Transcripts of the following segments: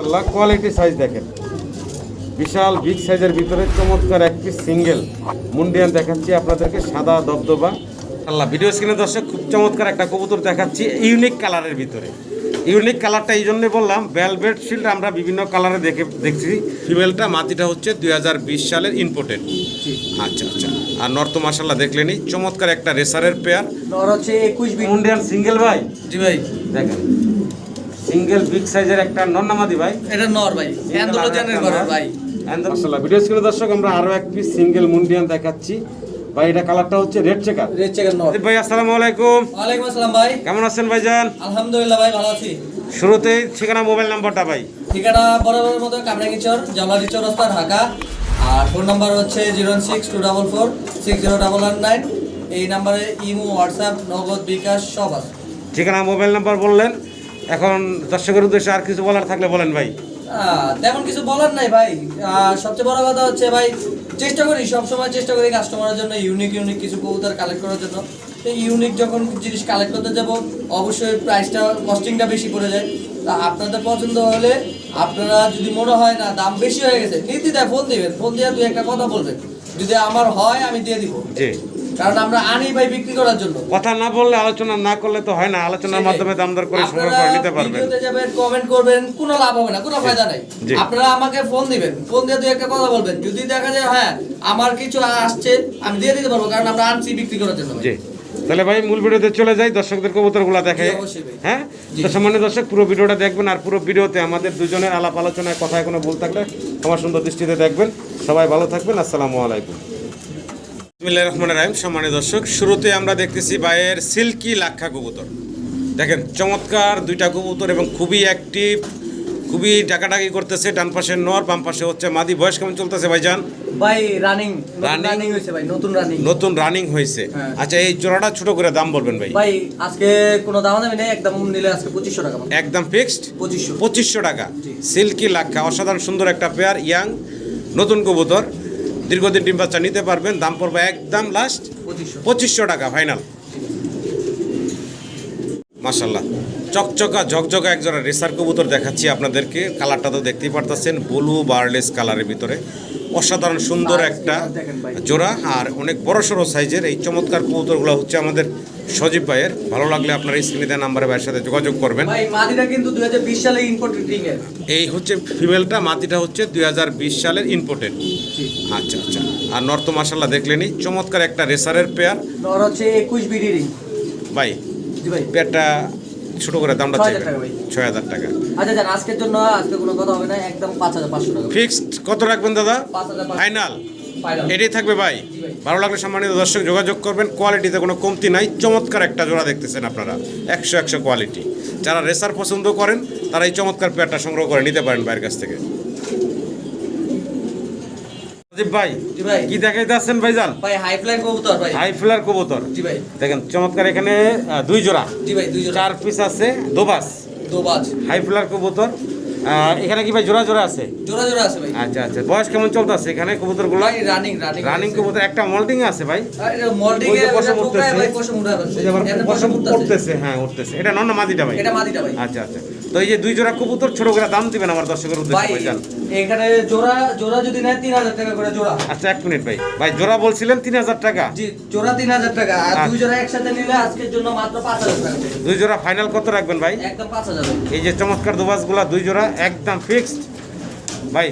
আল্লাহ quality size দেখেন। বিশাল big সাইজের ভিতরে চমৎকার এক পিস সিঙ্গেল মুন্ডিয়ান দেখাচ্ছি আপনাদেরকে সাদা দবদবা। আল্লাহ ভিডিও স্ক্রিনে দর্শক খুব চমৎকার একটা কবুতর দেখাচ্ছি ইউনিক কালারের ভিতরে। ইউনিক কালারটা এই জন্যই বললাম ভেলভেট শিল্ড আমরা বিভিন্ন কালারে দেখে দেখছি। ফিমেলটা মাটিটা হচ্ছে দুই হাজার বিশ সালের ইম্পোর্টেড আচ্ছা আচ্ছা। আর নর্ত মাসাল্লাহ দেখলেনি চমৎকার একটা রেসারের পেয়ার নর হচ্ছে একুশ মুন্ডিয়ান সিঙ্গেল ভাই? জি ভাই। দেখেন। সিঙ্গেল বিগ সাইজের একটা নন্নামাদি ভাই। এটা নর ভাই অ্যান্ডোলোজেনের ঘরের ভাই। মাশাআল্লাহ। ভিডিও স্ক্রিনে দর্শক আমরা আরও এক পিস সিঙ্গেল মুন্ডিয়ান দেখাচ্ছি। ভাই এটা কালারটা হচ্ছে রেড চেকার রেড চেকার নর। ভাই আসসালামু আলাইকুম। ওয়ালাইকুম আসসালাম ভাই। কেমন আছেন ভাইজান? আলহামদুলিল্লাহ ভাই ভালো আছি। শুরুতেই ঠিকানা মোবাইল নাম্বারটা ভাই। ঠিকানা বরাবরের মতো কামরাঙ্গিচর জলাদি চৌরাস্তা ঢাকা। আর ফোন নাম্বার হচ্ছে zero six two double four six zero double one nine. এই নাম্বারে ইমো হোয়াটসঅ্যাপ নগদ বিকাশ সব আছে। ঠিকানা মোবাইল নাম্বার বললেন। এখন দর্শকের উদ্দেশ্যে আর কিছু বলার থাকলে বলেন ভাই। তেমন কিছু বলার নাই ভাই। সবচেয়ে বড় কথা হচ্ছে ভাই চেষ্টা করি সবসময় চেষ্টা করি কাস্টমারের জন্য ইউনিক ইউনিক কিছু কবুতর কালেক্ট করার জন্য। এই ইউনিক যখন জিনিস কালেক্ট করতে যাব অবশ্যই প্রাইসটা কস্টিংটা বেশি পড়ে যায়। তা আপনাদের পছন্দ হলে আপনারা যদি মনে হয় না দাম বেশি হয়ে গেছে নির্দ্বিধায় ফোন দিবেন। ফোন দিয়ে দুই একটা কথা বলবেন। যদি আমার হয় আমি দিয়ে দিব। কারণ আমরা আনি ভাই বিক্রি করার জন্য। কথা না বললে আলোচনা না করলে তো হয় না আলোচনার মাধ্যমে দাম দর করে সংগ্রহ করে নিতে পারবেন। ভিডিওতে যাবেন কমেন্ট করবেন কোনো লাভ হবে না কোনো ফায়দা নাই। জি। আপনারা আমাকে ফোন দিবেন ফোন দিয়ে দুই একটা কথা বলবেন। যদি দেখা যায় হ্যাঁ আমার কিছু আসছে আমি দিয়ে দিতে পারব কারণ আমরা আনছি বিক্রি করার জন্য জি। তাহলে ভাই মূল ভিডিওতে চলে যাই দর্শকদের কবুতরগুলো দেখে। জি, অবশ্যই ভাই। হ্যাঁ? তো সামান্য দর্শক পুরো ভিডিওটা দেখবেন আর পুরো ভিডিওতে আমাদের দুজনের আলাপ আলোচনায় কথায় কোনো ভুল থাকলে আমার সুন্দর দৃষ্টিতে দেখবেন। সবাই ভালো থাকবেন আসসালামু আলাইকুম। বিসমিল্লাহির রহমানির রহিম। সম্মানিত দর্শক শুরুতে আমরা দেখতেছি বাইয়ের সিল্কি লাক্ষা কবুতর। দেখেন চমৎকার দুইটা কবুতর এবং খুবই অ্যাক্টিভ খুবই ডাকাডাকি করতেছে। ডান পাশে নর বাম পাশে হচ্ছে মাদি। বয়স কেমন চলতেছে ভাইজান? ভাই রানিং? রানিং হয়েছে ভাই নতুন রানিং নতুন রানিং হয়েছে। হ্যাঁ। আচ্ছা এই জোড়াটা ছোট করে দাম বলবেন ভাই। ভাই আজকে কোনো দাম দামি নেই একদম নিলে আজকে পঁচিশশো টাকা একদম ফিক্সড পঁচিশশো। পঁচিশশো টাকা। সিল্কি লাক্ষা অসাধারণ সুন্দর একটা পেয়ার ইয়াং নতুন কবুতর। দীর্ঘদিন ডিম বাচ্চা নিতে পারবেন দাম পড়বে একদম লাস্ট পঁচিশশো। টাকা ফাইনাল মাসাল্লাহ চকচকা ঝকঝকা একজোড়া রেসার কবুতর দেখাচ্ছি আপনাদেরকে কালারটা তো দেখতেই পারতেছেন ব্লু বার্লেস কালারের ভিতরে। অসাধারণ সুন্দর একটা জোড়া আর অনেক বড় সড়ো সাইজের এই চমৎকার কবুতরগুলো হচ্ছে আমাদের সজীব ভাইয়ের। ভালো লাগলে আপনারা স্ক্রিনে দেওয়া নাম্বারে ভাইয়ের সাথে যোগাযোগ করবেন। কিন্তু সালে এই হচ্ছে ফিমেলটা মাটিটা হচ্ছে দু হাজার বিশ সালের ইম্পোর্টেড আচ্ছা আচ্ছা। আর নর্থ মাসাল্লাহ দেখলেনি চমৎকার একটা রেসারের পেয়ার নর হচ্ছে একুশ বিডি রিং ভাই ভাই। পেয়ারটা ছোট করে দামটা 6,000 চাইবেন। ছয় হাজার টাকা। আচ্ছা আজকের জন্য আজকে কোনো কথা হবে না একদম পাঁচ হাজার পাঁচশো টাকা। ফিক্সড কত রাখবেন দাদা? ফাইনাল এটাই থাকবে ভাই। ভালো লাগলে সম্মানিত দর্শক যোগাযোগ করবেন। কোয়ালিটিতে কোনো কমতি নাই। চমৎকার একটা জোড়া দেখতেছেন আপনারা। একশো একশো কোয়ালিটি যারা রেসার পছন্দ করেন তারা এই চমৎকার পেয়ারটা সংগ্রহ করে নিতে পারেন ভাইয়ের কাছ থেকে। ভাই কি দেখাইতে আসছেন ভাইজান? ভাই হাই ফ্লাই কবুতর ভাই। হাই ফ্লার কবুতর। জি ভাই। দেখেন চমৎকার এখানে দুই জোড়া। জি ভাই দুইজন চার পিস আছে দোবাস। দোবাজ হাই ফ্লার কবুতর। আহ, এখানে কি ভাই জোড়া জোড়া আছে? জোড়া জোড়া আছে ভাই। আচ্ছা আচ্ছা। বয়স কেমন চলতেছে এখানে কবুতরগুলো? রানিং রানিং রানিং কবুতর একটা মোল্ডিং আছে ভাই। মোল্ডিং এর পশম উঠতেছে। পশম পশম উঠতেছে। হ্যাঁ উঠতেছে। এটা নন না মাদিটা ভাই? এটা মাদিটা ভাই। আচ্ছা আচ্ছা। তো এই যে দুই জোড়া কবুতর ছোট করে দাম দিবেন আমার দর্শকের উদ্দেশ্যে ভাই এখানে জোড়া জোড়া যদি নেয় তিন হাজার টাকা করে জোড়া। আচ্ছা এক মিনিট ভাই। ভাই জোড়া বলছিলেন তিন হাজার টাকা? জি জোড়া তিন হাজার টাকা। আর আচ্ছা। দুই জোড়া একসাথে নিলে আজকের জন্য মাত্র পাঁচ হাজার টাকা দুই জোড়া ফাইনাল কত রাখবেন ভাই? একদম পাঁচ হাজার ভাই। এই যে চমৎকার দুবাসগুলা দুই জোড়া একদম ফিক্সড ভাই।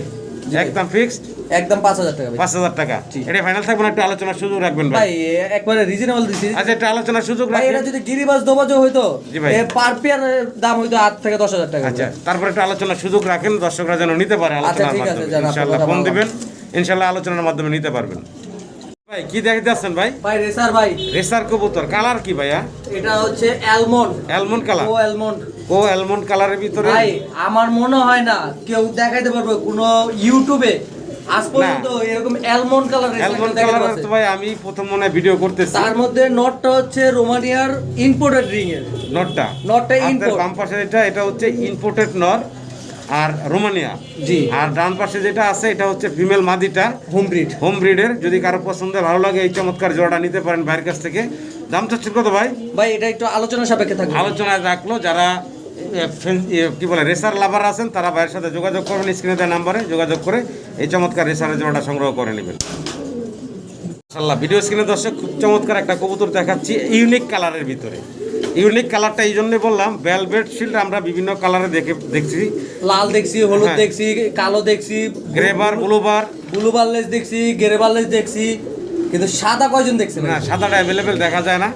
একদম ফিক্সড একদম পাঁচ হাজার টাকা ভাই পাঁচ হাজার টাকা। এটা ফাইনাল থাকবে না একটু আলোচনার সুযোগ রাখবেন ভাই। ভাই একবারে রিজনেবল দিছি আচ্ছা একটা আলোচনার সুযোগ ভাই এটা যদি গিরিবাস দোবাজও হইতো জি ভাই। এ পার পেয়ার দাম হইতো আট থেকে দশ হাজার টাকা। আচ্ছা তারপরে একটা আলোচনার সুযোগ রাখেন দর্শকরা যেন নিতে পারে আলোচনার ঠিক আছে, মাধ্যমে। ইনশাআল্লাহ ফোন দিবেন ইনশাআল্লাহ আলোচনার মাধ্যমে নিতে পারবেন। ভাই কি দেখাতে আসছেন ভাই? ভাই রেসার ভাই। রেসার কবুতর কালার কি ভাইয়া? এটা হচ্ছে অ্যালমন্ড অ্যালমন্ড কালার ও অ্যালমন্ড ও অ্যালমন্ড কালারের ভিতরে? ভাই আমার মনে হয় না কেউ দেখাইতে পারবে কোন ইউটিউবে আজ পর্যন্ত এরকম অ্যালমন্ড কালার অ্যালমন্ড কালারের তো ভাই আমি প্রথম মনে ভিডিও করতেছি। তার মধ্যে নটটা হচ্ছে রোমানিয়ার ইম্পোর্টেড রিং এর। নটটা। নটটা হাতের বাম পাশে এটা এটা হচ্ছে ইম্পোর্টেড নর আর রোমানিয়া। জি। আর ডান পাশে যেটা আছে এটা হচ্ছে ফিমেল মাদিটা। হোম ব্রিড হোম ব্রিডের যদি কারও পছন্দ ভালো লাগে এই চমৎকার জোড়াটা নিতে পারেন ভাইয়ের কাছ থেকে। দাম চাচ্ছেন কত ভাই? ভাই এটা একটু আলোচনা সাপেক্ষে থাকবে আলোচনায় রাখল যারা কি বলে রেসার লাভার আছেন তারা ভাইয়ের সাথে যোগাযোগ করবেন স্ক্রিনে দেওয়া নাম্বারে যোগাযোগ করে এই চমৎকার রেসারের জোড়াটা সংগ্রহ করে নেবেন। মাশাল্লাহ ভিডিও স্ক্রিনে দর্শক খুব চমৎকার একটা কবুতর দেখাচ্ছি ইউনিক কালারের ভিতরে। ইউনিক কালারটা এই জন্যই বললাম ভেলভেট শিল্ড আমরা বিভিন্ন কালারে দেখে দেখছি। লাল দেখছি হলুদ হ্যাঁ। দেখছি কালো দেখছি গ্রেবার ব্লুবার ব্লু বার্লেস দেখছি গেরে বার্লেস দেখছি কিন্তু সাদা কয়জন দেখছি না সাদাটা অ্যাভেলেবেল দেখা যায় না।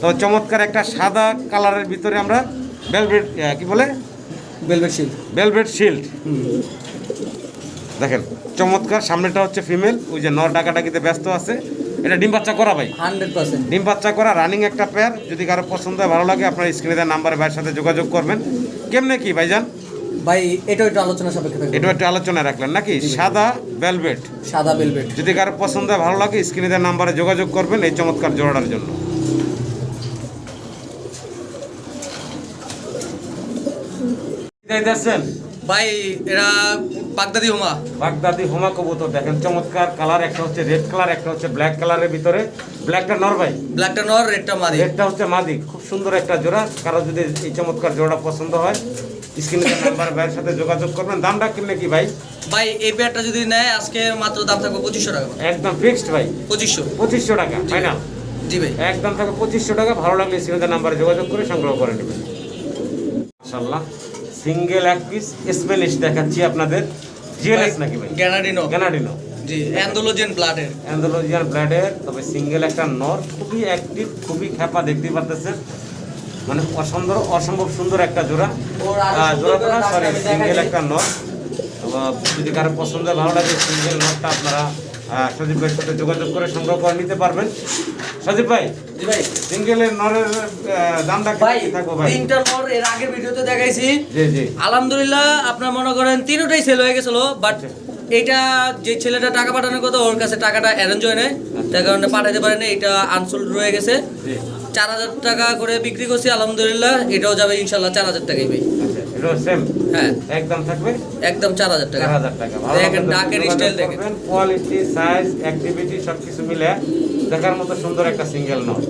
তো চমৎকার একটা সাদা কালারের ভিতরে আমরা ভেলভেট কি বলে? ভেলভেট শিল্ড ভেলভেট শিল্ড দেখেন চমৎকার সামনেটা হচ্ছে ফিমেল ওই যে নর ডাকাডাকিতে ব্যস্ত আছে। এটা ডিম বাচ্চা করা ভাই? Hundred percent. ডিম বাচ্চা করা রানিং একটা পেয়ার যদি কারও পছন্দ হয় ভালো লাগে আপনার স্ক্রিনে দেওয়া নাম্বারে ভাইয়ের সাথে যোগাযোগ করবেন। কেমনে কি ভাইজান? ভাই এটা একটু আলোচনা সাপেক্ষে এটা একটু আলোচনা রাখলেন নাকি? সাদা ভেলভেট সাদা ভেলভেট যদি কারও পছন্দ হয় ভালো লাগে স্ক্রিনে দেওয়া নাম্বারে যোগাযোগ করবেন এই চমৎকার জোড়ার জন্য। দেখছেন ভাই এরা বাগদাদি হুমা। বাগদাদি হোমা কবুতর দেখেন চমৎকার কালার একটা হচ্ছে রেড কালার একটা হচ্ছে ব্ল্যাক কালারের ভিতরে। ব্ল্যাকটা নরবাই ব্ল্যাকটা নর রেডটা মাদি। রেডটা হচ্ছে মাদি খুব সুন্দর একটা জোড়া। কারও যদি এই চমৎকার জোড়াটা পছন্দ হয় স্ক্রিনে নাম্বার ভাইয়ের সাথে যোগাযোগ করবেন। দামটা কিনলে কি ভাই? ভাই এই পেয়ারটা যদি নেয় আজকে মাত্র দাম থাকবে পঁচিশশো টাকা। একদম ফিক্সড ভাই? পঁচিশশো। পঁচিশশো টাকা ফাইনাল জি ভাই। একদম থাকবে পঁচিশশো টাকা। ভালো লাগলে স্ক্রিনে নাম্বারে যোগাযোগ করে সংগ্রহ করে নেবেন। মাশাল্লাহ সিঙ্গেল এক পিস স্প্যানিশ দেখাচ্ছি আপনাদের। জিএলএস নাকি ভাই? গ্যানাডিনো গ্যানাডিনো জি অ্যান্ডোলোজেন ব্লাডের অ্যান্ডোলজিয়ান ব্লাডের তবে সিঙ্গেল একটা নর খুবই অ্যাক্টিভ খুবই খ্যাপা দেখতে পারতেছেন। মানে অসুন্দর অসম্ভব সুন্দর একটা জোড়া। জোড়া করে সরি সিঙ্গেল একটা নর। যদি কারও পছন্দ হয়, ভালো লাগে সিঙ্গেল নরটা আপনারা সজীব ভাইয়ের সাথে যোগাযোগ করে সংগ্রহ করে নিতে পারবেন। সজীব ভাই ভাই। সিঙ্গেলের নরের দামটা ভাই থাকব ভাই? তিনটা নর এর আগের ভিডিওতে দেখাইছি। জি জি। আলহামদুলিল্লাহ আপনার মনে করেন তিনটাই সেল হয়ে গেছিল বাট এইটা যে ছেলেটা টাকা পাঠানোর কথা ওর কাছে টাকাটা অ্যারেঞ্জ হয় নাই। তার কারণে পাঠাতে পারে না এটা আনসোল্ড রয়ে গেছে। চার হাজার টাকা করে বিক্রি করছি আলহামদুলিল্লাহ এটাও যাবে ইনশাল্লাহ চার হাজার টাকাই ভাই। আচ্ছা সেম হ্যাঁ। একদম থাকবে? একদম চার হাজার টাকা। চার হাজার টাকা। দেখেন, ডাকের style দেখেন। কোয়ালিটি সাইজ অ্যাক্টিভিটি সব কিছু মিলে দেখার মতো সুন্দর একটা সিঙ্গেল নট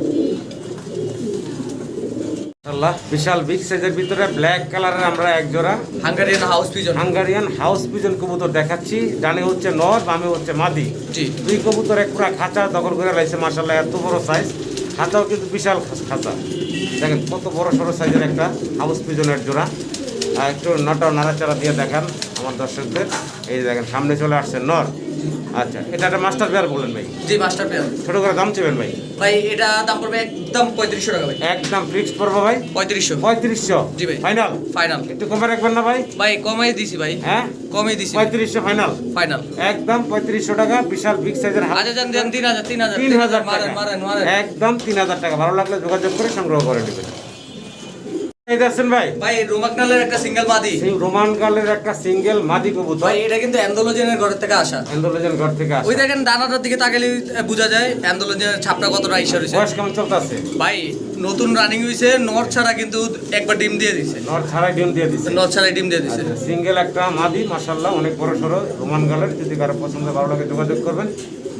বিশাল বিগ সাইজের ভিতরে ব্ল্যাক কালারের আমরা এক জোড়া Hungarian house pigeon Hungarian house pigeon কবুতর দেখাচ্ছি। ডানে হচ্ছে নর বামে হচ্ছে মাদি। দুই কবুতর এক পুরা খাঁচা দখল করে মাসাল্লাহ এত বড় সাইজ খাঁচাও কিন্তু বিশাল খাঁচা। দেখেন কত বড় সড়ো সাইজের একটা হাউস পিজনের জোড়া। একটু নটাও নাড়াচাড়া দিয়ে দেখান আমার দর্শকদের। এই দেখেন সামনে চলে আসছে নর। আচ্ছা এটা একটা মাস্টার পেয়ার বলেন ভাই। জি মাস্টার পেয়ার। ছোট করে দাম চেবেন ভাই। ভাই এটা দাম পড়বে একদম পঁয়ত্রিশশো টাকা ভাই। একদম ফিক্সড পড়ব ভাই? পঁয়ত্রিশশো। পঁয়ত্রিশশো? জি ভাই। ফাইনাল ফাইনাল একটু কমে রাখবেন না ভাই? ভাই কমাই দিছি ভাই। হ্যাঁ? কমই দিছি। পঁয়ত্রিশশো ফাইনাল ফাইনাল একদম পঁয়ত্রিশশো টাকা বিশাল বিগ সাইজের আচ্ছা যান দেন তিন হাজার তিন হাজার তিন হাজার একদম তিন হাজার টাকা। ভালো লাগলে যোগাযোগ করে সংগ্রহ করে নেবেন। ভাই? ভাই রোমাকনালের একটা সিঙ্গেল মাদি। রোমান একটা সিঙ্গেল মাদি কবুতর। ভাই এটা কিন্তু অ্যান্ডোলোজেনের ঘর থেকে আসা। ঘর থেকে আসে। ওই দেখেন ডানাটার দিকে তাকালে বোঝা যায় অ্যান্ডোলোজেনের ছাপটা কতটা ঈশ্বর হয়েছে বয়স কেমন চলতেছে? ভাই নতুন রানিং হয়েছে নর ছাড়া কিন্তু একবার ডিম দিয়ে দিছে। নর ছাড়াই ডিম দিয়ে নর ডিম দিয়ে দিছে। সিঙ্গেল একটা মাদি অনেক বড় সড়ো রোমান গালের যদি কারও পছন্দ ভালো লাগে যোগাযোগ করবেন।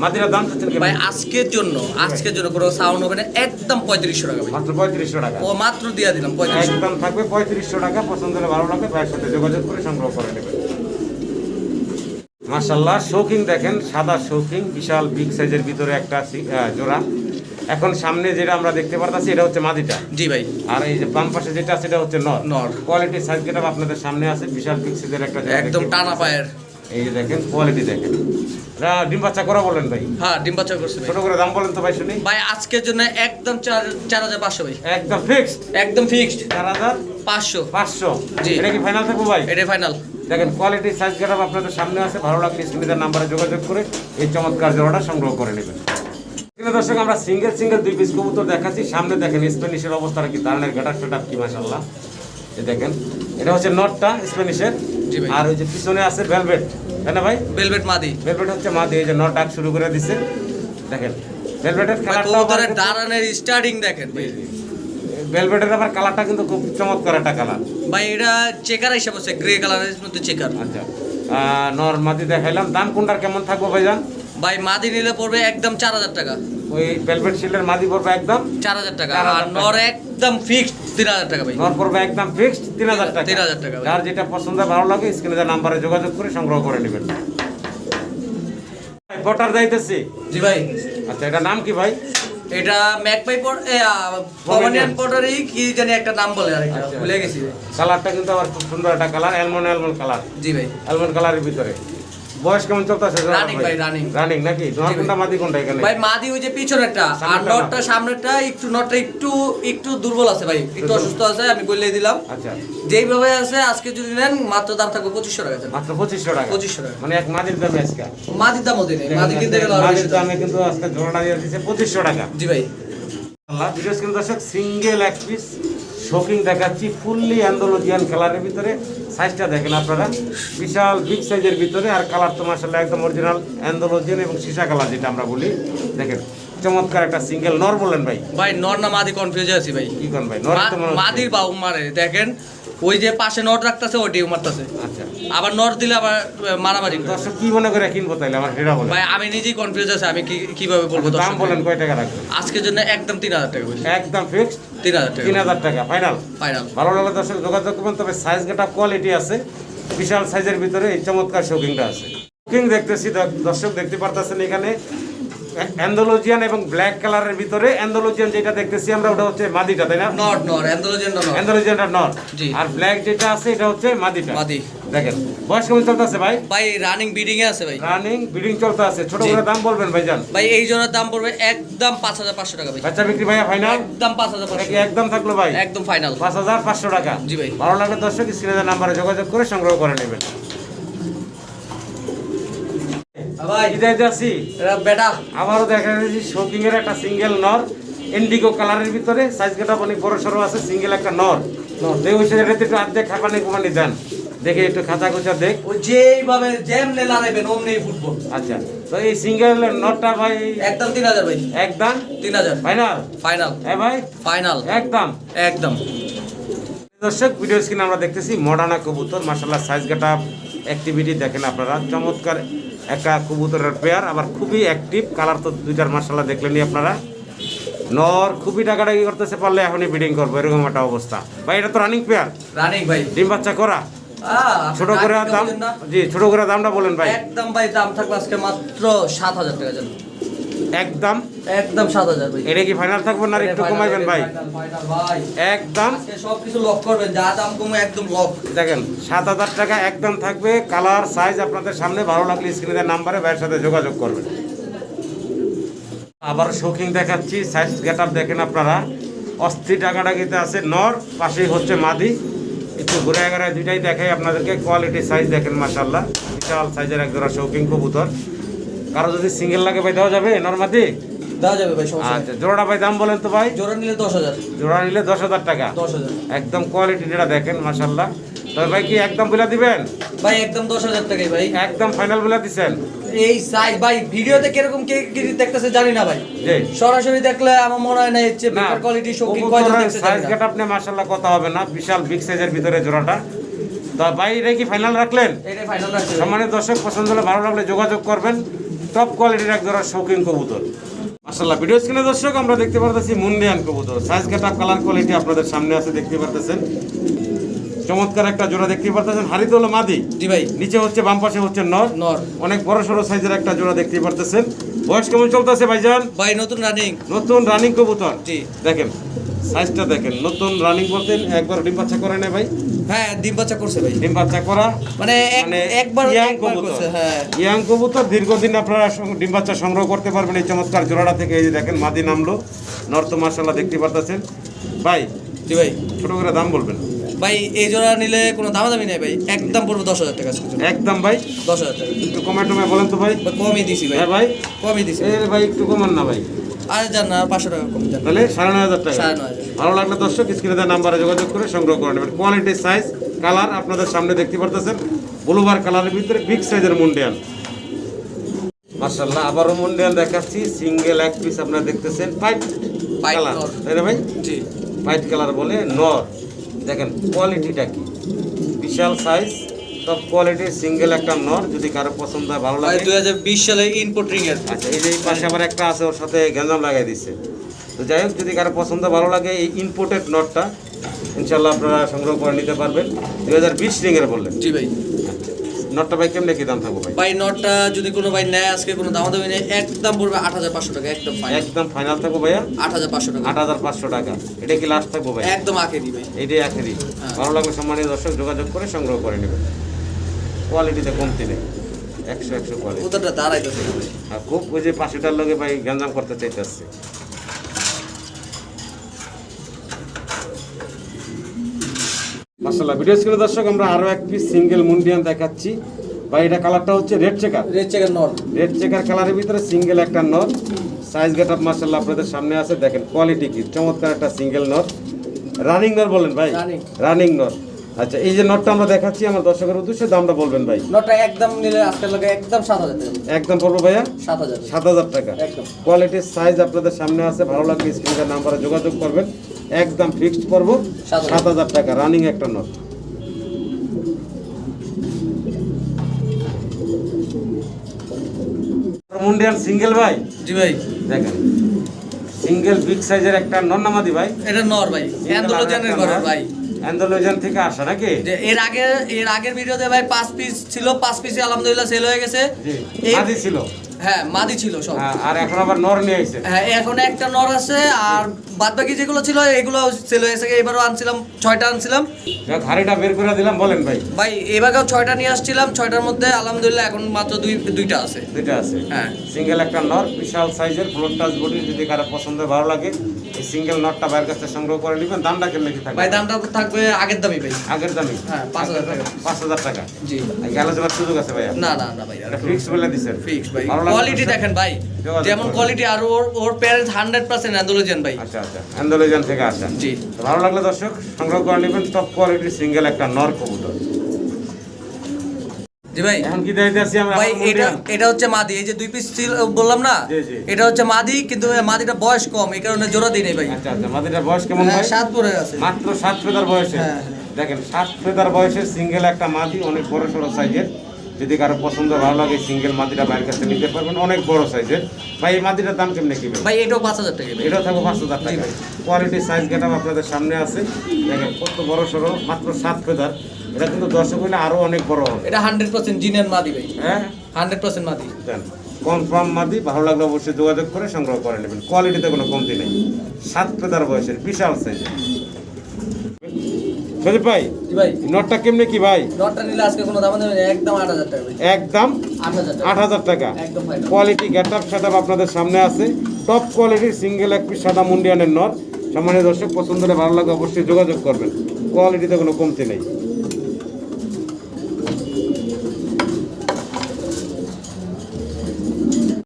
মাদিরা দাম চাচ্ছেন ভাই আজকের জন্য আজকের জন্য কোনো সাউন্ড হবে না একদম পঁয়ত্রিশশো টাকা মাত্র পঁয়ত্রিশশো টাকা? ও মাত্র দিয়ে দিলাম পঁয়ত্রিশশো। একদম থাকবে পঁয়ত্রিশশো টাকা পছন্দ হলে ভালো লাগে ভাইয়ের সাথে যোগাযোগ করে সংগ্রহ করে নেবেন। মাশাল্লাহ শৌখিন দেখেন সাদা শৌখিন বিশাল বিগ সাইজের ভিতরে একটা জোড়া। এখন সামনে যেটা আমরা দেখতে পারতাছি এটা হচ্ছে মাদিটা। জি ভাই। আর এই যে বাম পাশে যেটা সেটা হচ্ছে নর। নর। কোয়ালিটি সাইজ যেটা আপনাদের সামনে আছে বিশাল বিগ সাইজের একটা একদম টানা পায়ের। এই যে দেখেন কোয়ালিটি দেখেন। এটা ডিম বাচ্চা করা বলেন ভাই। হ্যাঁ ডিম বাচ্চা করছে ছোট করে দাম বলেন তো ভাই শুনি। ভাই আজকের জন্য একদম চার চার হাজার পাঁচশো ভাই। একদম ফিক্সড একদম ফিক্সড চার হাজার পাঁচশো। পাঁচশো। জি। এটা কি ফাইনাল থাকব ভাই? এটাই ফাইনাল দেখেন কোয়ালিটি সাইজ গেটাপ আপনাদের সামনে আছে ভালো লাগলে নাম্বারে যোগাযোগ করে এই চমৎকার জোড়াটা সংগ্রহ করে নেবেন। দর্শক আমরা সিঙ্গেল সিঙ্গেল দুই পিস কবুতর দেখাচ্ছি। সামনে দেখেন স্প্যানিশের অবস্থাটা কি দাঁড়ানোর গেটার কি মাসাল্লাহ এই দেখেন এটা হচ্ছে নটটা স্প্যানিশের ভাই। আর ওই যে পিছনে আছে ভেলভেট তাই না ভাই? বেলভেট মাদি। ভেলভেট হচ্ছে মা দিয়ে যে নট ডাক শুরু করে দিছে। দেখেন ভেলভেটের কালারটা দাঁড়ানোর স্টার্টিং দেখেন ভাই। ভেলভেটের আবার কালারটা কিন্তু খুব চমৎকার একটা কালার ভাই এটা চেকার হিসাব হচ্ছে গ্রে কালারের মধ্যে চেকার আচ্ছা। নর মাদি দেখাইলাম দাম কোনটার কেমন থাকব ভাইজান? ভাই মাদি নিলে পড়বে একদম চার হাজার টাকা। ওই ভেলভেট শিল্ডের মাদি পড়বে একদম চার হাজার টাকা। আর নর একদম ফিক্সড তিন হাজার টাকা ভাই। নর পড়বে একদম ফিক্সড তিন হাজার টাকা। 3,000 টাকা, ভাই। যার যেটা পছন্দ ভালো লাগে স্ক্রিনে দেওয়া নাম্বারে যোগাযোগ করে সংগ্রহ করে নেবেন। বটার যাইতেছি। জি ভাই। আচ্ছা এটা নাম কি ভাই? এটা ম্যাকপাই পমানিয়ান পটারি কি জানি একটা নাম বলে আরেকটা আচ্ছা। ভুলে গেছি কালারটা কিন্তু খুব সুন্দর একটা কালার অ্যালমন্ড অ্যালমন্ড কালার জি ভাই। অ্যালমন্ড কালারের ভিতরে। বয়স কেমন চলতেছে? Running ভাই, running। রানিং নাকি? তোমার কোনটা মাদি কোনটা এখানে? ভাই মাদি ওই যে পিছনেরটা। আর নটটা সামনেরটা একটু নটটা একটু একটু দুর্বল আছে ভাই। একটু অসুস্থ আছে আমি বলে দিলাম। আচ্ছা। যেইভাবে আছে আজকে যদি নেন মাত্র দাম থাকবে পঁচিশশো টাকা মাত্র পঁচিশশো টাকা? 2500 টাকা। মানে এক মাদির দামে আজকে? মাদির দাম ওদের মাদি কিনতে গেলে মাদির দামে কিন্তু আজকে জোড়াটা দিয়ে দিচ্ছে পঁচিশশো টাকা। জি ভাই। আল্লাহ ভিডিও স্ক্রিন দর্শক সিঙ্গেল এক পিস শোকিং দেখাচ্ছি ফুললি অ্যান্ডোলজিয়ান কালারের ভিতরে। সাইজটা দেখেন আপনারা। বিশাল বিগ সাইজের ভিতরে। আর কালার তো মাসাল্লাহ একদম অরিজিনাল অ্যান্ডোলজিয়ান এবং সীসা কালার যেটা আমরা বলি। দেখেন চমৎকার একটা সিঙ্গেল নর বলেন ভাই। ভাই নর না মাদি কনফিউজ আছি ভাই। কি করেন ভাই? নর মাদির বাউ মারে। দেখেন ওই যে পাশে নট রাখতেছে ওইটিও মারতেছে। আচ্ছা। আবার নট দিলে আবার মারামারি দর্শক কি মনে করে কিনবো তাইলে? আমার সেটা বলেন ভাই আমি নিজেই কনফিউজ আছি আমি কি কীভাবে বলব দাম দর্শকদের? বলেন কয় টাকা রাখবেন? আজকের জন্য একদম তিন হাজার টাকা একদম ফিক্সড তিন হাজার টাকা। তিন হাজার টাকা ফাইনাল ফাইনাল ভালো লাগলে দর্শক যোগাযোগ করবেন তবে সাইজ গেটা কোয়ালিটি আছে। বিশাল সাইজের ভিতরে এই চমৎকার শৌকিংটা আছে। শৌকিং দেখতেছি দর্শক দেখতে পারতেছেন এখানে। অ্যান্ডোলজিয়ান এবং ব্ল্যাক কালারের ভিতরে অ্যান্ডোলজিয়ান যেটা দেখতেছি আমরা ওটা হচ্ছে মাদিটা তাই না? Not not not. অ্যান্ডোলজিয়ানটা জি। আর ব্ল্যাক যেটা আছে এটা হচ্ছে মাদিটা। মাদি। দেখেন বয়স কেমন চলতেছে ভাই? ভাই রানিং বিডিং এ আছে ভাই। রানিং বিডিং চলতে আছে। ছোট করে দাম বলবেন ভাই জান ভাই এই জনের দাম পড়বে একদম পাঁচ হাজার পাঁচশো টাকা ভাই। বাচ্চা বিক্রি ভাইয়া ফাইনাল একদম পাঁচ হাজার পাঁচশো। একদম থাকল ভাই? একদম ফাইনাল পাঁচ হাজার পাঁচশো টাকা। জি ভাই। ভালো লাগলে দর্শক স্ক্রিনের নাম্বারে যোগাযোগ করে সংগ্রহ করে নেবেন ভাই বিদায় এটা বেটা। আবারও দেখা যাচ্ছে শোকিং এর একটা সিঙ্গেল নর। ইন্ডিগো কালারের ভিতরে সাইজ অনেক বড় সড়ো আছে সিঙ্গেল একটা নর। দেখ ওই একটু আর্ধেক খাপানি কুমানি দেন। দেখে একটু খাঁচা খুচা দেখ। যেইভাবে যেমনে ফুটবল আচ্ছা তো এই সিঙ্গেল নটটা ভাই একদম তিন হাজার ভাই। একদম? তিন হাজার। ফাইনাল ফাইনাল হ্যাঁ ভাই? ফাইনাল একদম? একদম। দর্শক ভিডিও স্ক্রিনে আমরা দেখতেছি মডার্না কবুতর। মার্শাল্লাহ সাইজ গাটা অ্যাক্টিভিটি দেখেন আপনারা। চমৎকার একটা কবুতরের পেয়ার আবার খুবই অ্যাক্টিভ কালার তো দুই দুইটার মার্শাল্লাহ দেখলেনি আপনারা। নর খুবই টাকাটাকি করতেছে পারলে এখনই বিডিং করব এরকম একটা অবস্থা। ভাই এটা তো রানিং পেয়ার রানিং ভাই। ডিম বাচ্চা করা? ছোট করে দাম? জি ছোট করে দামটা বলেন ভাই। একদম ভাই দাম থাকবে আজকে মাত্র সাত হাজার টাকা একদম। একদম সাত হাজার ভাই। এটা কি ফাইনাল থাকবে না একটু কমাইবেন ভাই? একদম। আজকে সবকিছু লক করবেন যা দাম কমে একদম লক দেখেন সাত হাজার টাকা একদম থাকবে। কালার সাইজ আপনাদের সামনে ভালো লাগলে স্ক্রিনের নাম্বারে ভাইয়ের সাথে যোগাযোগ করবেন। আবার শৌখিন দেখাচ্ছি সাইজ গেট আপ দেখেন আপনারা। অস্থির টাকাটাকিতে আছে নর পাশেই হচ্ছে মাদি। একটু ঘুরে এগারায় দুইটাই দেখাই আপনাদেরকে কোয়ালিটি সাইজ দেখেন মাসাল্লাহ বিশাল সাইজের এক জোড়া শৌখিন কবুতর। কারও যদি সিঙ্গেল লাগে ভাই দেওয়া যাবে? নর মাদি দেওয়া যাবে ভাই সমস্যা আচ্ছা জোড়াটা ভাই দাম বলেন তো ভাই। জোড়া নিলে দশ হাজার। জোড়া নিলে দশ হাজার টাকা। দশ হাজার। একদম কোয়ালিটি যেটা দেখেন মাসাল্লাহ তবে ভাই কি একদম বিলা দিবেন? ভাই একদম দশ হাজার টাকাই ভাই। একদম ফাইনাল বিলা দিচ্ছেন এই সাইজ ভাই ভিডিওতে কীরকম কে কি দেখতেছে জানি না ভাই। সরাসরি দেখলে আমার মনে হয় না হচ্ছে কোয়ালিটি শৌখিন কয়জন দেখতে সাইজ গেট আপনি মাশাআল্লাহ কথা হবে না। বিশাল বিগ সাইজের ভিতরে জোড়াটা। তো বাইরে কি ফাইনাল রাখলেন? ফাইনাল রাখছে ভাই। দর্শক পছন্দ হলে ভালো লাগলে যোগাযোগ করবেন। টপ কোয়ালিটির এক জোড়া শৌখিন কবুতর। মাশাআল্লাহ ভিডিও স্ক্রিনে দর্শক আমরা দেখতে পারতেছি মুন্ডিয়ান কবুতর। Size get up colour quality আপনাদের সামনে আছে দেখতে পারতেছেন। চমৎকার একটা জোড়া দেখতে পারতেছেন। হারিত হলো মাদি। জি ভাই। নিচে হচ্ছে বাম পাশে হচ্ছে নর। নর। অনেক বড় সড়ো সাইজের একটা জোড়া দেখতে পারতেছেন। বয়স কেমন চলতেছে ভাইজান? ভাই নতুন রানিং নতুন রানিং কবুতর। জি। দেখেন সাইজটা দেখেন নতুন রানিং বলতে একবার ডিম বাচ্চা করে না ভাই? হ্যাঁ ডিম বাচ্চা করছে ভাই। ডিম বাচ্চা করা মানে মানে একবার ইয়াং কবুতর। হ্যাঁ। ইয়াং কবুতর দীর্ঘদিন আপনারা ডিম বাচ্চা সংগ্রহ করতে পারবেন এই চমৎকার জোড়াটা থেকে। এই যে দেখেন মাদি নামলো। নর্থ মার্শাল্লাহ দেখতে পারতেছেন। ভাই জি ভাই। ছোট করে দাম বলবেন। ভাই এই জোড়া নিলে কোনো দামাদামি নেই ভাই। একদম পড়বে দশ হাজার টাকা একদম ভাই। দশ হাজার টাকা। একটু কমে টমে বলেন তো ভাই। কমই দিছি ভাই। হ্যাঁ ভাই। কমই দিছি। ভাই একটু কমান না ভাই। আর না পাঁচশো টাকা কম যান। তাহলে সাড়ে নয় হাজার টাকা। ভালো লাগলে দর্শক স্ক্রিনে দেওয়া নাম্বারে যোগাযোগ করে সংগ্রহ করে নেবেন। কোয়ালিটি সাইজ কালার আপনাদের সামনে দেখতে পারতেছেন। ব্লুবার কালারের ভিতরে বিগ সাইজের মুন্ডিয়ান মার্শাল্লাহ আবারও মুন্ডিয়ান দেখাচ্ছি। সিঙ্গেল এক পিস আপনারা দেখতেছেন। White কালার তাই না ভাই? জি। হোয়াইট কালার বলে নর। দেখেন কোয়ালিটিটা কি? বিশাল সাইজ টপ কোয়ালিটির সিঙ্গেল একটা নর যদি কারও পছন্দ হয় ভালো লাগে। দুই হাজার বিশ সালে ইনপুট রিং এর। আচ্ছা এই যে পাশে আবার একটা আছে ওর সাথে গ্যাঞ্জাম লাগাই দিচ্ছে তো যাই হোক যদি কারও পছন্দ ভালো লাগে এই ইম্পোর্টেড নটটা ইনশাল্লাহ আপনারা সংগ্রহ করে নিতে পারবেন। দুই হাজার বিশ রিংয়ের বললেন। জি ভাই। নটটা ভাই কেমনে কি দাম থাকবে ভাই? ভাই নটটা যদি কোনো ভাই নেয় আজকে কোনো দাম দামাদামি নেই একদম পড়বে আট হাজার পাঁচশো টাকা একদম ফাইন একদম ফাইনাল থাকবে ভাইয়া? আট হাজার পাঁচশো টাকা। আট হাজার পাঁচশো টাকা। এটা কি লাস্ট থাকবে ভাই একদম আঁকে দিবে এইটাই আখেরি। হ্যাঁ। ভালো লাগলে সম্মানীয় দর্শক যোগাযোগ করে সংগ্রহ করে নেবেন। কোয়ালিটিতে কমতি নেই। একশো একশো কোয়ালিটি। দাঁড়াইতেছে আর খুব ওই যে পাশেটার লগে ভাই গ্যাঞ্জাম করতে চাইতেছে। মাসাল্লাহ ভিডিও স্ক্রিনে দর্শক আমরা আরও এক পিস সিঙ্গেল মুন্ডিয়ান দেখাচ্ছি। ভাই এটা কালারটা হচ্ছে রেড চেকার রেড চেকের নট রেড চেকার কালারের ভিতরে সিঙ্গেল একটা নট সাইজ গেট আপ মাসাল্লাহ আপনাদের সামনে আছে। দেখেন কোয়ালিটি কি? চমৎকার একটা সিঙ্গেল নট রানিং নট বলেন ভাই। রানিং নট আচ্ছা এই যে নটটা আমরা দেখাচ্ছি আমার দর্শকের উদ্দেশ্যে দামটা বলবেন ভাই। নটটা একদম নিলে আজকের লোকে একদম সাত হাজার টাকা একদম পড়ব ভাইয়া? সাত হাজার সাত হাজার টাকা। একদম। কোয়ালিটির সাইজ আপনাদের সামনে আছে ভালো লাগলে স্ক্রিনের নাম্বারে যোগাযোগ করবেন। একদম ফিক্সড করব। সাত হাজার। টাকা রানিং একটা নোট মুন্ডিয়ান সিঙ্গেল ভাই? জি ভাই। দেখেন। সিঙ্গেল বিগ সাইজের একটা নন্নামাদি ভাই। এটা নর ভাই। ভাই। অ্যান্ডোলোজান থেকে আসা নাকি? এর আগে এর আগের ভিডিওতে ভাই পাঁচ পিস ছিল পাঁচ পিসে আলহামদুলিল্লাহ সেল হয়ে গেছে। জি ছিল। হ্যাঁ মাদি ছিল সব। হ্যাঁ, আর এখন আবার নর নিয়ে আইছে। হ্যাঁ এখন একটা নর আছে আর বাদ বাকি যেগুলো ছিল এগুলো হয়ে গেছে এবারও আনছিলাম ছয়টা আনছিলাম। হাড়িটা বের করে দিলাম বলেন ভাই। ভাই এবারেও ছয়টা নিয়ে আসছিলাম ছয়টার মধ্যে আলহামদুলিল্লাহ এখন মাত্র দুই দুইটা আছে। দুইটা আছে। হ্যাঁ। সিঙ্গেল একটা নট বিশাল সাইজের ফ্লোর টাচ বডি যদি কারও পছন্দ ভালো লাগে এই সিঙ্গেল নটটা বাইরের কাছে সংগ্রহ করে নেবেন। দামটা কেমন কি থাকবে? ভাই দামটা থাকবে আগের দামই ভাই। আগের দামই? হ্যাঁ, 5,000 টাকা। পাঁচ হাজার টাকা? জি। আলোচনার সুযোগ আছে ভাইয়া? না না না ভাই এটা ফিক্স বলে দিচ্ছেন ফিক্স ভাই। ভালো কোয়ালিটি দেখেন ভাই। যেমন কোয়ালিটি আর ওর ওর প্যারেন্ট হান্ড্রেড পার্সেন্ট অ্যান্ডোলোজেন ভাই। আচ্ছা আচ্ছা। আন্দোলন থেকে আসা জি। ভালো লাগলে দর্শক সংগ্রহ করে নেবেন টপ কোয়ালিটির সিঙ্গেল একটা নর কবুতর। জি ভাই। এখন কি আমরা? ভাই এটা এটা হচ্ছে মাদি। এই যে দুই পিস বললাম না? জি, জি। এটা হচ্ছে মাদি কিন্তু মাদিটা বয়স কম এই কারণে জোড়া দিই নাই ভাই। আচ্ছা আচ্ছা। মাদিটার বয়স কেমন হ্যাঁ, ভাই? পরে আছে। মাত্র সাত ফেদার বয়সে। হ্যাঁ, দেখেন সাত ফেদার বয়সে সিঙ্গেল একটা মাদি অনেক বড় সড়ো সাইজের যদি কারও পছন্দ ভালো লাগে সিঙ্গেল মাদিটা বাইরের কাছে নিতে পারবেন। অনেক বড় সাইজের ভাই এই মাদিটার দাম কেমনে কি ভাই? এটাও পাঁচ হাজার টাকা এটাও থাকবে পাঁচ হাজার টাকা। কোয়ালিটি সাইজ গেটাম আপনাদের সামনে আছে। দেখেন কত বড় সড়ো মাত্র সাত ফেদার। এটা কিন্তু দর্শক হইলে আরও অনেক বড় হবে। এটা হান্ড্রেড পার্সেন্ট জিনের মাদি ভাই। হ্যাঁ? হান্ড্রেড পার্সেন্ট মাদি দেন কনফার্ম মাদি ভালো লাগলে অবশ্যই যোগাযোগ করে সংগ্রহ করে নেবেন। কোয়ালিটিতে কোনো কমতি নেই। সাত ফেদার বয়সের বিশাল সাইজের সজীব ভাই ভাই। নটটা কেমনে কি ভাই? নটটা নিলে আজকে কোনো দাম দেবে একদম আট হাজার টাকা একদম একদম কোয়ালিটি গেটআপ সেটআপ আপনাদের সামনে আছে। টপ কোয়ালিটির সিঙ্গেল এক পিস সাদা মুন্ডিয়ানের নট। সম্মানীয় দর্শক পছন্দ হলে ভালো লাগে অবশ্যই যোগাযোগ করবেন। কোয়ালিটিতে কোনো কমতি নেই।